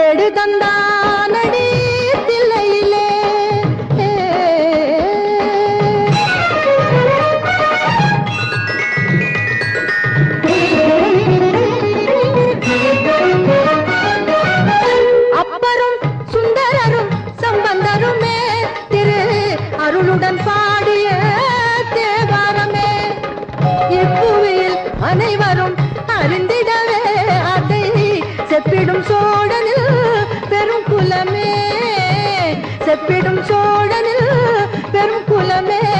எடு தில்லையிலே. அப்பரும் சுந்தரரும் சம்பந்தருமே திரு அருளுடன் பாடிய தேவாரமே. இப்புவியில் அனைவரும் அறிந்திடவே அதை செப்பிடும் பிறப்பிடும் சோழனில் பெரும் குலமே.